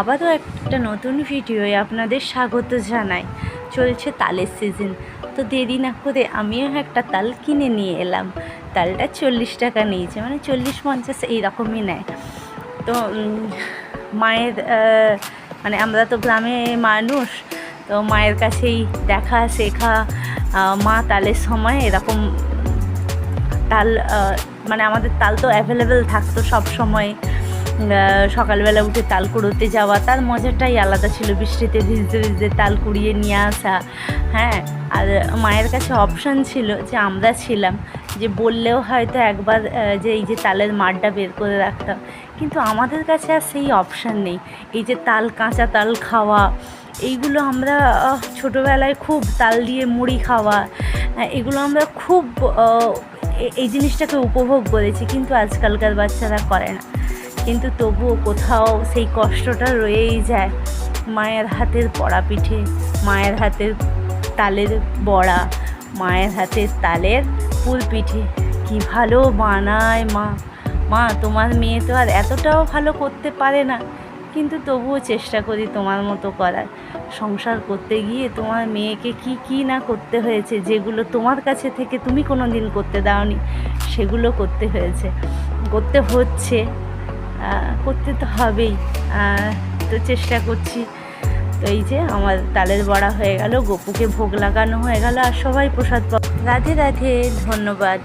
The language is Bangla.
আবারও একটা নতুন ভিডিওয়ে আপনাদের স্বাগত জানাই। চলছে তালের সিজন তো দেরি না করে আমিও একটা তাল কিনে নিয়ে এলাম। তালটা চল্লিশ টাকা নিয়েছে মানে চল্লিশ পঞ্চাশ এইরকমই নেয়। তো মায়ের মানে আমরা তো গ্রামে মানুষ, তো মায়ের কাছেই দেখা, শেখা মা তালের সময় এরকম তাল মানে আমাদের তাল তো অ্যাভেলেবেল থাকতো সব সময়। সকালবেলা উঠে তাল কুড়োতে যাওয়া, তার মজাটাই আলাদা ছিল। বৃষ্টিতে ভিজতে ভিজতে তাল কুড়িয়ে নিয়ে আসা হ্যাঁ? আর মায়ের কাছে অপশান ছিল যে আমরা ছিলাম, যে বললেও হয়তো একবার যে এই যে তালের মাঠটা বের করে রাখতাম। কিন্তু আমাদের কাছে আর সেই অপশান নেই। এই যে তাল, কাঁচা তাল খাওয়া, এইগুলো আমরা ছোটোবেলায় খুব তাল দিয়ে মুড়ি খাওয়া, এগুলো আমরা খুব এই জিনিসটাকে উপভোগ করেছি, কিন্তু আজকালকার বাচ্চারা করে না। কিন্তু তবুও কোথাও সেই কষ্টটা রয়েই যায়। মায়ের হাতের পড়া পিঠে মায়ের হাতের তালের বড়া, মায়ের হাতের তালের পুল পিঠে কী ভালো বানায় মা। মা, তোমার মেয়ে তো আর এতটাও ভালো করতে পারে না। কিন্তু তবুও চেষ্টা করি তোমার মতো করার। সংসার করতে গিয়ে তোমার মেয়েকে কি কি না করতে হয়েছে? যেগুলো তোমার কাছে থেকে তুমি কোনো দিন করতে দাওনি, সেগুলো করতে হয়েছে। করতে হচ্ছে। করতে তো হবেই। তো চেষ্টা করছি। তো এই যে আমার তালের বড়া হয়ে গেল, গপুকে ভোগ লাগানো হয়ে গেল, আর সবাই প্রসাদ রাধে রাধে, ধন্যবাদ।